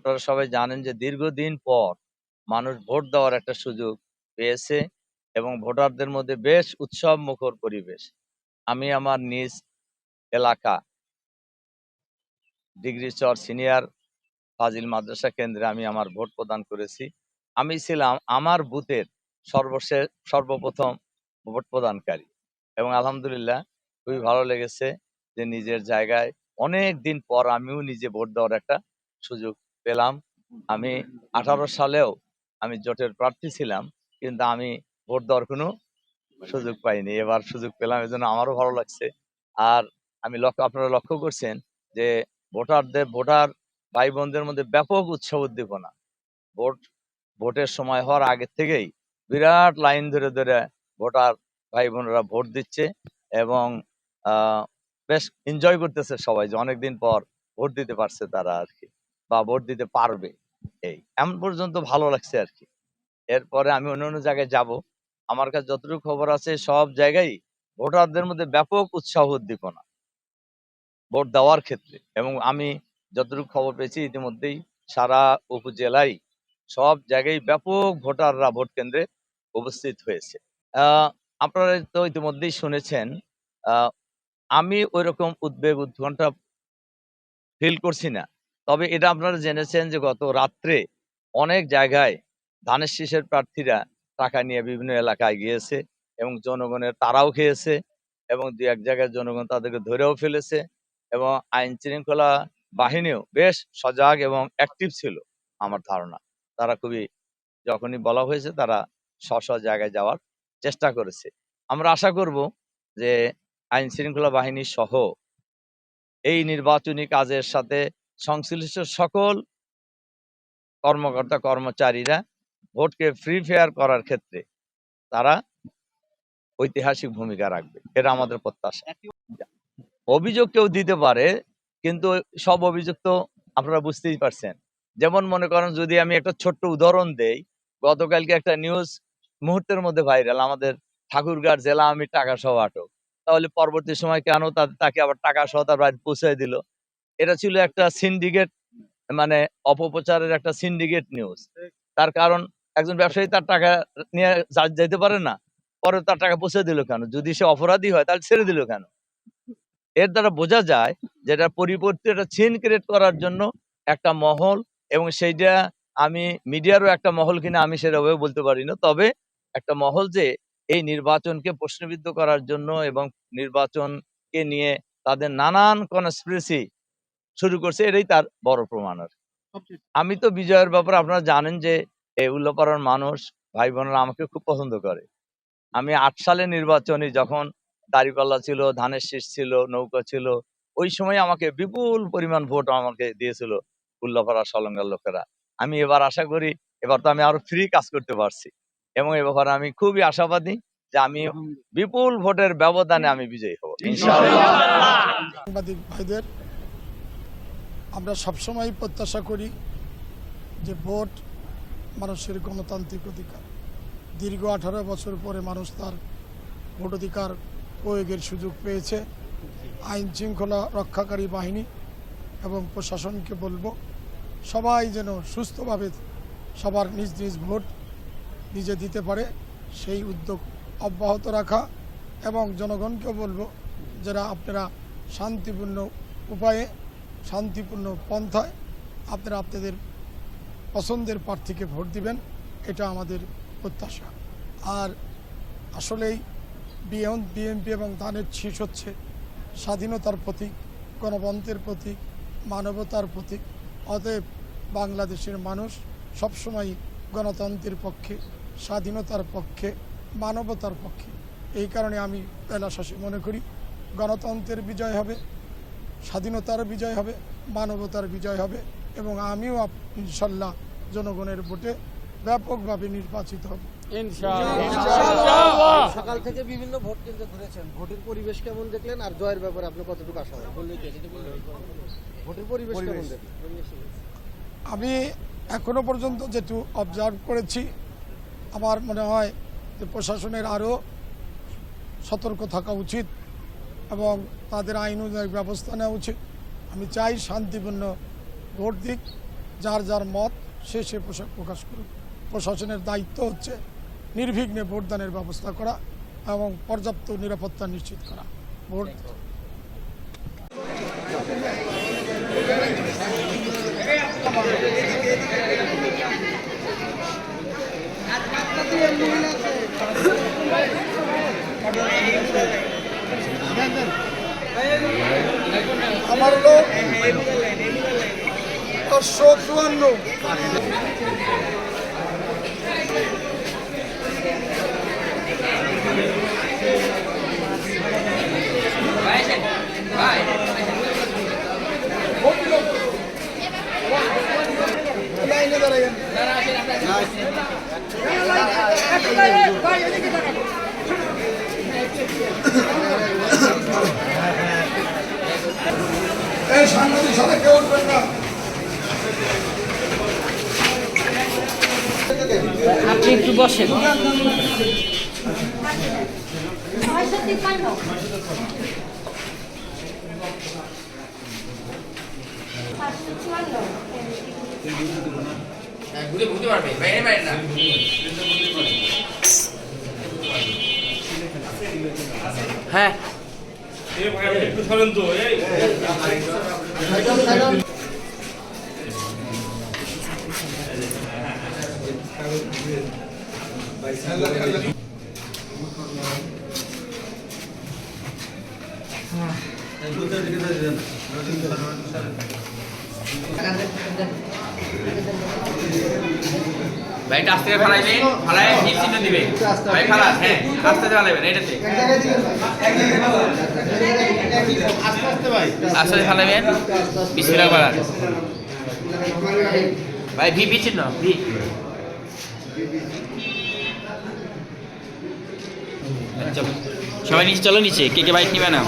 আপনারা সবাই জানেন যে দীর্ঘদিন পর মানুষ ভোট দেওয়ার একটা সুযোগ পেয়েছে এবং ভোটারদের মধ্যে বেশ উৎসব মুখর পরিবেশ। আমি আমার নিজ এলাকা ডিগ্রি চর সিনিয়র ফাজিল মাদ্রাসা কেন্দ্রে আমি আমার ভোট প্রদান করেছি। আমি ছিলাম আমার বুথের সর্বশেষ সর্বপ্রথম ভোট প্রদানকারী এবং আলহামদুলিল্লাহ খুবই ভালো লেগেছে যে নিজের জায়গায় অনেক দিন পর আমিও নিজে ভোট দেওয়ার একটা সুযোগ পেলাম। আমি আঠারো সালেও আমি জোটের প্রার্থী ছিলাম কিন্তু আমি ভোট দেওয়ার কোনো সুযোগ পাইনি। এবার সুযোগ পেলাম এজন্য আমারও ভালো লাগছে। আর আমি লক্ষ্য আপনারা লক্ষ্য করছেন যে ভোটারদের ভোটার ভাই বোনদের মধ্যে ব্যাপক উৎসাহ উদ্দীপনা। ভোট ভোটের সময় হওয়ার আগে থেকেই বিরাট লাইন ধরে ধরে ভোটার ভাই বোনেরা ভোট দিচ্ছে এবং আহ, বেশ এনজয় করতেছে সবাই যে অনেকদিন পর ভোট দিতে পারছে তারা আর কি বা ভোট দিতে পারবে এই। এমন পর্যন্ত ভালো লাগছে আর কি। এরপরে আমি অন্য অন্য জায়গায় যাব। আমার কাছে যতটুকু খবর আছে, সব জায়গায় ভোটারদের মধ্যে ব্যাপক উৎসাহ উদ্দীপনা ভোট দেওয়ার ক্ষেত্রে। এবং আমি যতটুকু খবর পেয়েছি, ইতিমধ্যেই সারা উপজেলায় সব জায়গায় ব্যাপক ভোটাররা ভোট কেন্দ্রে উপস্থিত হয়েছে। আপনারা তো ইতিমধ্যেই শুনেছেন আমি ওই রকম উদ্বেগ উৎকণ্ঠা ফিল করছি না। তবে এটা আপনারা জেনেছেন যে গত রাত্রে অনেক জায়গায় ধানের শীষের প্রার্থীরা টাকা নিয়ে বিভিন্ন এলাকায় গিয়েছে এবং জনগণের তারাও খেয়েছে এবং দু এক জায়গায় জনগণ তাদেরকে ধরেও ফেলেছে এবং আইন শৃঙ্খলা বাহিনীও বেশ সজাগ এবং অ্যাক্টিভ ছিল আমার ধারণা। তারা খুবই যখনই বলা হয়েছে তারা স্ব স্ব জায়গায় যাওয়ার চেষ্টা করেছে। আমরা আশা করব যে আইন শৃঙ্খলা বাহিনী সহ এই নির্বাচনী কাজের সাথে সংশ্লিষ্ট সকল কর্মকর্তা, কর্মচারীরা ভোটকে ফ্রি ফেয়ার করার ক্ষেত্রে তারা ঐতিহাসিক ভূমিকা রাখবে। এটা আমাদের প্রত্যাশা। অভিযোগ কেউ দিতে পারে, কিন্তু সব অভিযোগ তো আপনারা বুঝতেই পারছেন। যেমন মনে করেন, যদি আমি একটা ছোট্ট উদাহরণ দেই, গতকালকে একটা নিউজ মুহূর্তের মধ্যে ভাইরাল আমাদের ঠাকুরগাঁর জেলা আমি টাকা সহ আটক। তাহলে পরবর্তী সময় কেন তাকে আবার টাকা সহ তার বাড়ি পৌঁছে দিল? এটা ছিল একটা সিন্ডিকেট মানে অপপ্রচারের একটা সিন্ডিকেট নিউজ তার কারণ একজন ব্যবসায়ী তার টাকা নিয়ে যা- যেতে পারে না, পরে তার টাকা পৌঁছে দিল কেন? যদি সে অপরাধী হয়, তাহলে ছেড়ে দিল কেন? এর দ্বারা বোঝা যায় যেটা পরিবর্তে একটা চেন ক্রিয়েট করার জন্য একটা মহল এবং সেইটা আমি মিডিয়ারও একটা মহল কিনা আমি সেভাবে বলতে পারি না। তবে একটা মহল যে এই নির্বাচনকে প্রশ্নবিদ্ধ করার জন্য এবং নির্বাচনকে নিয়ে তাদের নানান কনস্পিরেসি শুরু করছে এটাই তার বড় প্রমাণ আর আমি তো বিজয়ের ব্যাপারে আপনারা জানেন যে এই উল্লাপাড়ার মানুষ ভাই বোনেরা আমাকে খুব পছন্দ করে। আমি আট সালে নির্বাচনে যখন দাড়িপাল্লা ছিল ধানের শীষ ছিল নৌকা ছিল ওই সময় আমাকে বিপুল পরিমাণ ভোট আমাকে দিয়েছিল উল্লাপাড়া সলঙ্গার লোকেরা। আমি এবার আশা করি এবার তো আমি আরও ফ্রি কাজ করতে পারছি। এবং এ ব্যাপারে আমি খুবই আশাবাদী যে আমি বিপুল ভোটের ব্যবধানে আমি বিজয়ী হব ইনশাআল্লাহ। সাংবাদিক ভাইদের আমরা সবসময় প্রত্যাশা করি যে ভোট মানুষের গণতান্ত্রিক অধিকার। দীর্ঘ আঠারো বছর পরে মানুষ তার ভোট অধিকার প্রয়োগের সুযোগ পেয়েছে। আইন শৃঙ্খলা রক্ষাকারী বাহিনী এবং প্রশাসনকে বলব, সবাই যেন সুস্থভাবে সবার নিজ নিজ ভোট নিজে দিতে পারে, সেই উদ্যোগ অব্যাহত রাখা এবং জনগণকে বলব, যারা আপনারা শান্তিপূর্ণ উপায়ে শান্তিপূর্ণ পন্থায় আপনারা আপনাদের পছন্দের প্রার্থীকে ভোট দিবেন, এটা আমাদের প্রত্যাশা। আর আসলেই বিএন, বিএনপি এবং ধানের শীষ হচ্ছে স্বাধীনতার প্রতীক, গণতন্ত্রের প্রতীক, মানবতার প্রতীক। অতএব বাংলাদেশের মানুষ সবসময় গণতন্ত্রের পক্ষে, স্বাধীনতার পক্ষে, মানবতার পক্ষে। এই কারণে আমি পেলা শাসে মনে করি, গণতন্ত্রের বিজয় হবে। স্বাধীনতার বিজয় হবে মানবতার বিজয় হবে এবং আমিও ইনশাল্লাহ জনগণের ভোটে ব্যাপকভাবে নির্বাচিত হব। সকাল থেকে বিভিন্ন ভোট কেন্দ্রে ঘুরেছেন। ভোটের পরিবেশ কেমন দেখলেন? আর জয়ের ব্যাপারে আপনি কতটুকু আশা ভোটের পরিবেশ কেমন দেখলেন? আমি এখনও পর্যন্ত যেটু অবজার্ভ করেছি আমার মনে হয় যে প্রশাসনের আরও সতর্ক থাকা উচিত। এবং তাদের আইন অনুযায়ী ব্যবস্থা নেওয়া উচিত। আমি চাই শান্তিপূর্ণ ভোট দিক, যার যার মত সে সে পোশাক প্রকাশ করুক। প্রশাসনের দায়িত্ব হচ্ছে নির্বিঘ্নে ভোটদানের ব্যবস্থা করা এবং পর্যাপ্ত নিরাপত্তা নিশ্চিত করা। ভোট আমার লোক পাঁচশো চুয়ান্ন। লাইনে দাঁড়াইন এই সাংবাদিক সাথে কেউ উঠবেন না। আপনি একটু বসেন। হ্যাঁ। ভাই আস্তে করে ফালাইবেন ফালাই টিপ চিহ্ন দিবেন ভাই ফালান হ্যাঁ আস্তে আস্তে ফালাইবেন এটাতে আস্তে ফালাইবেন বিসমিল্লাহ ভালো ভাই ভি চিহ্ন ভি। আচ্ছা, সবাই নিচে চলো নিচে। কে কে বাইক নিবে না?